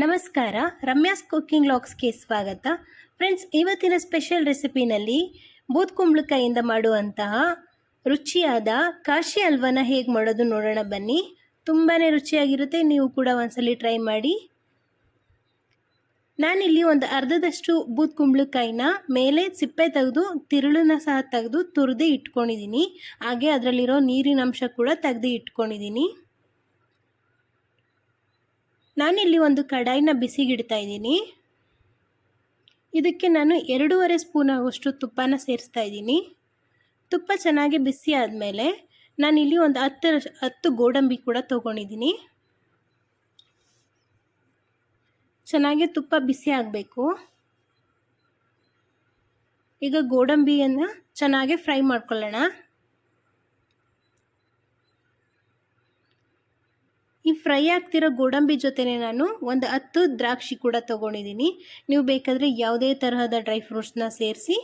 ನಮಸ್ಕಾರ, ರಮ್ಯಾಸ್ ಕುಕ್ಕಿಂಗ್ ಲಾಕ್ಸ್ಗೆ ಸ್ವಾಗತ. ಫ್ರೆಂಡ್ಸ್, ಇವತ್ತಿನ ಸ್ಪೆಷಲ್ ರೆಸಿಪಿನಲ್ಲಿ ಕುಂಬಳಕಾಯಿಂದ ಮಾಡುವಂತಹ ರುಚಿಯಾದ ಕಾಶಿ ಹಲ್ವನ ಹೇಗೆ ಮಾಡೋದು ನೋಡೋಣ ಬನ್ನಿ. ತುಂಬಾ ರುಚಿಯಾಗಿರುತ್ತೆ, ನೀವು ಕೂಡ ಒಂದ್ಸಲಿ ಟ್ರೈ ಮಾಡಿ. ನಾನಿಲ್ಲಿ ಒಂದು ಅರ್ಧದಷ್ಟು ಬೂದ್ ಕುಂಬಳಕಾಯಿನ ಮೇಲೆ ಸಿಪ್ಪೆ ತೆಗೆದು, ತಿರುಳನ್ನ ಸಹ ತೆಗೆದು ತುರಿದು ಇಟ್ಕೊಂಡಿದ್ದೀನಿ. ಹಾಗೆ ಅದರಲ್ಲಿರೋ ನೀರಿನ ಅಂಶ ಕೂಡ ತೆಗೆದು ಇಟ್ಕೊಂಡಿದ್ದೀನಿ. ನಾನಿಲ್ಲಿ ಒಂದು ಕಡಾಯಿನ ಬಿಸಿಗಿಡ್ತಾ ಇದ್ದೀನಿ. ಇದಕ್ಕೆ ನಾನು ಎರಡೂವರೆ ಸ್ಪೂನ್ ಆಗುವಷ್ಟು ತುಪ್ಪನ ಸೇರಿಸ್ತಾ ಇದ್ದೀನಿ. ತುಪ್ಪ ಚೆನ್ನಾಗಿ ಬಿಸಿ ಆದಮೇಲೆ ನಾನಿಲ್ಲಿ ಒಂದು ಹತ್ತು ಹತ್ತು ಗೋಡಂಬಿ ಕೂಡ ತೊಗೊಂಡಿದ್ದೀನಿ. ಚೆನ್ನಾಗಿ ತುಪ್ಪ ಬಿಸಿ ಆಗಬೇಕು. ಈಗ ಗೋಡಂಬಿಯನ್ನು ಚೆನ್ನಾಗಿ ಫ್ರೈ ಮಾಡ್ಕೊಳ್ಳೋಣ. ಈ ಫ್ರೈ ಆಗ್ತಿರೋ ಗೋಡಂಬಿ ಜೊತೆನೆ ನಾನು ಒಂದು ಹತ್ತು ದ್ರಾಕ್ಷಿ ಕೂಡ ತೊಗೊಂಡಿದ್ದೀನಿ. ನೀವು ಬೇಕಾದರೆ ಯಾವುದೇ ತರಹದ ಡ್ರೈ ಫ್ರೂಟ್ಸ್ನ ಸೇರಿಸಿ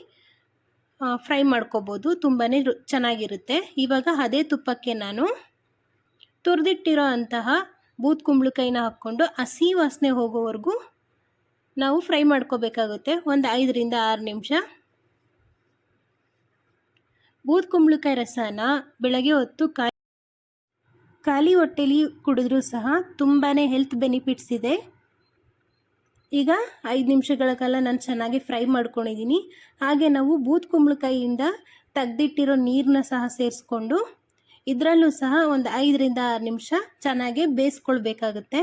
ಫ್ರೈ ಮಾಡ್ಕೋಬೋದು. ತುಂಬಾ ಚೆನ್ನಾಗಿರುತ್ತೆ. ಇವಾಗ ಅದೇ ತುಪ್ಪಕ್ಕೆ ನಾನು ತುರಿದಿಟ್ಟಿರೋ ಅಂತಹ ಬೂತ್ ಕುಂಬಳಕಾಯಿನ ಹಾಕ್ಕೊಂಡು ಹಸಿ ವಾಸನೆ ಹೋಗೋವರೆಗೂ ನಾವು ಫ್ರೈ ಮಾಡ್ಕೋಬೇಕಾಗುತ್ತೆ. ಒಂದು ಐದರಿಂದ ಆರು ನಿಮಿಷ. ಬೂತ್ ಕುಂಬಳಕಾಯಿ ರಸನ ಬೆಳಗ್ಗೆ ಹೊತ್ತು ಕಾಯಿ ಖಾಲಿ ಹೊಟ್ಟೆಲಿ ಕುಡಿದ್ರೂ ಸಹ ತುಂಬಾ ಹೆಲ್ತ್ ಬೆನಿಫಿಟ್ಸ್ ಇದೆ. ಈಗ ಐದು ನಿಮಿಷಗಳ ಕಾಲ ನಾನು ಚೆನ್ನಾಗಿ ಫ್ರೈ ಮಾಡ್ಕೊಂಡಿದ್ದೀನಿ ಹಾಗೆ ನಾವು ಬೂತ್ ಕುಂಬಳಕಾಯಿಯಿಂದ ತೆಗ್ದಿಟ್ಟಿರೋ ನೀರನ್ನ ಸಹ ಸೇರಿಸ್ಕೊಂಡು ಇದರಲ್ಲೂ ಸಹ ಒಂದು ಐದರಿಂದ ಆರು ನಿಮಿಷ ಚೆನ್ನಾಗಿ ಬೇಯಿಸ್ಕೊಳ್ಬೇಕಾಗುತ್ತೆ.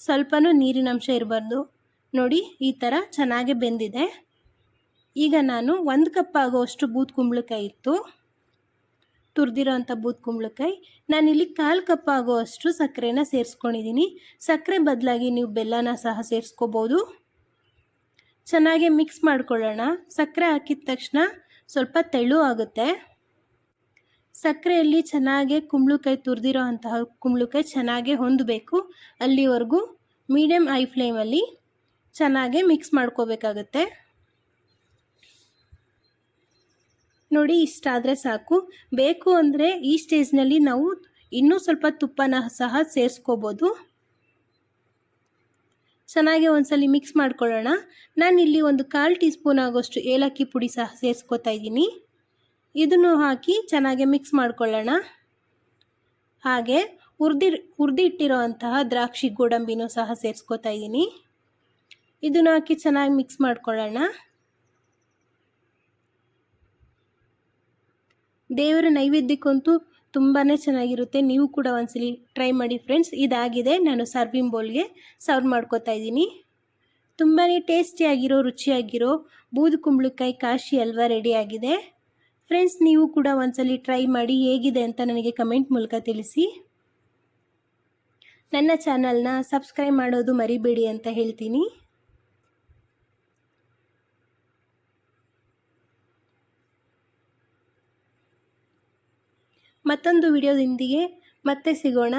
ಸ್ವಲ್ಪನೂ ನೀರಿನ ಅಂಶ ಇರಬಾರ್ದು. ನೋಡಿ, ಈ ಥರ ಚೆನ್ನಾಗಿ ಬೆಂದಿದೆ. ಈಗ ನಾನು ಒಂದು ಕಪ್ ಆಗೋಷ್ಟು ಬೂತ್ ಕುಂಬಳಕಾಯಿ ಇತ್ತು ತುರಿದಿರೋ ಅಂಥ ಬೂತ್ ಕುಂಬಳಕಾಯಿ, ನಾನಿಲ್ಲಿ ಕಾಲು ಕಪ್ ಆಗೋವಷ್ಟು ಸಕ್ಕರೆನ ಸೇರಿಸ್ಕೊಂಡಿದ್ದೀನಿ ಸಕ್ಕರೆ ಬದಲಾಗಿ ನೀವು ಬೆಲ್ಲನ ಸಹ ಸೇರಿಸ್ಕೋಬೋದು. ಚೆನ್ನಾಗಿ ಮಿಕ್ಸ್ ಮಾಡ್ಕೊಳ್ಳೋಣ. ಸಕ್ಕರೆ ಹಾಕಿದ ತಕ್ಷಣ ಸ್ವಲ್ಪ ತೆಳು ಆಗುತ್ತೆ. ಸಕ್ಕರೆಯಲ್ಲಿ ಚೆನ್ನಾಗೆ ಕುಂಬಳಕಾಯಿ ತುರಿದಿರೋ ಅಂತಹ ಕುಂಬಳಕಾಯಿ ಚೆನ್ನಾಗೆ ಹೊಂದಬೇಕು. ಅಲ್ಲಿವರೆಗೂ ಮೀಡಿಯಮ್ ಐ ಫ್ಲೇಮಲ್ಲಿ ಚೆನ್ನಾಗೆ ಮಿಕ್ಸ್ ಮಾಡ್ಕೋಬೇಕಾಗತ್ತೆ. ನೋಡಿ ಇಷ್ಟಾದರೆ ಸಾಕು. ಬೇಕು ಅಂದರೆ ಈ ಸ್ಟೇಜ್ನಲ್ಲಿ ನಾವು ಇನ್ನೂ ಸ್ವಲ್ಪ ತುಪ್ಪನ ಸಹ ಸೇರಿಸ್ಕೋಬೋದು. ಚೆನ್ನಾಗಿ ಒಂದ್ಸಲಿ ಮಿಕ್ಸ್ ಮಾಡ್ಕೊಳ್ಳೋಣ. ನಾನಿಲ್ಲಿ ಒಂದು ಕಾಲು ಟೀ ಸ್ಪೂನ್ ಆಗೋಷ್ಟು ಏಲಕ್ಕಿ ಪುಡಿ ಸಹ ಸೇರಿಸ್ಕೋತಾ ಇದ್ದೀನಿ. ಇದನ್ನು ಹಾಕಿ ಚೆನ್ನಾಗಿ ಮಿಕ್ಸ್ ಮಾಡ್ಕೊಳ್ಳೋಣ. ಹಾಗೆ ಹುರಿದಿ ಹುರಿದಿ ಇಟ್ಟಿರೋ ಅಂತಹ ದ್ರಾಕ್ಷಿ ಗೋಡಂಬಿನೂ ಸಹ ಸೇರಿಸ್ಕೋತಾ ಇದ್ದೀನಿ. ಇದನ್ನು ಹಾಕಿ ಚೆನ್ನಾಗಿ ಮಿಕ್ಸ್ ಮಾಡ್ಕೊಳ್ಳೋಣ. ದೇವರ ನೈವೇದ್ಯಕ್ಕಂತೂ ತುಂಬಾ ಚೆನ್ನಾಗಿರುತ್ತೆ. ನೀವು ಕೂಡ ಒಂದ್ಸಲಿ ಟ್ರೈ ಮಾಡಿ ಫ್ರೆಂಡ್ಸ್ ಇದಾಗಿದೆ. ನಾನು ಸರ್ವಿಂಗ್ ಬೌಲ್ಗೆ ಸರ್ವ್ ಮಾಡ್ಕೋತಾ ಇದ್ದೀನಿ. ತುಂಬಾ ಟೇಸ್ಟಿಯಾಗಿರೋ ರುಚಿಯಾಗಿರೋ ಬೂದು ಕುಂಬಳಕಾಯಿ ಕಾಶಿ ಹಲ್ವಾ ರೆಡಿಯಾಗಿದೆ ಫ್ರೆಂಡ್ಸ್ ನೀವು ಕೂಡ ಒಂದ್ಸಲಿ ಟ್ರೈ ಮಾಡಿ ಹೇಗಿದೆ ಅಂತ ನನಗೆ ಕಮೆಂಟ್ ಮೂಲಕ ತಿಳಿಸಿ. ನನ್ನ ಚಾನಲ್ನ ಸಬ್ಸ್ಕ್ರೈಬ್ ಮಾಡೋದು ಮರಿಬೇಡಿ ಅಂತ ಹೇಳ್ತೀನಿ. ಮತ್ತೊಂದು ವಿಡಿಯೋದೊಂದಿಗೆ ಮತ್ತೆ ಸಿಗೋಣ.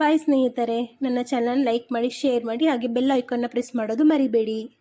ಬಾಯ್ ಸ್ನೇಹಿತರೆ, ನನ್ನ ಚಾನಲ್ ಲೈಕ್ ಮಾಡಿ ಶೇರ್ ಮಾಡಿ, ಹಾಗೆ ಬೆಲ್ ಐಕಾನ್ನ ಪ್ರೆಸ್ ಮಾಡೋದು ಮರಿಬೇಡಿ.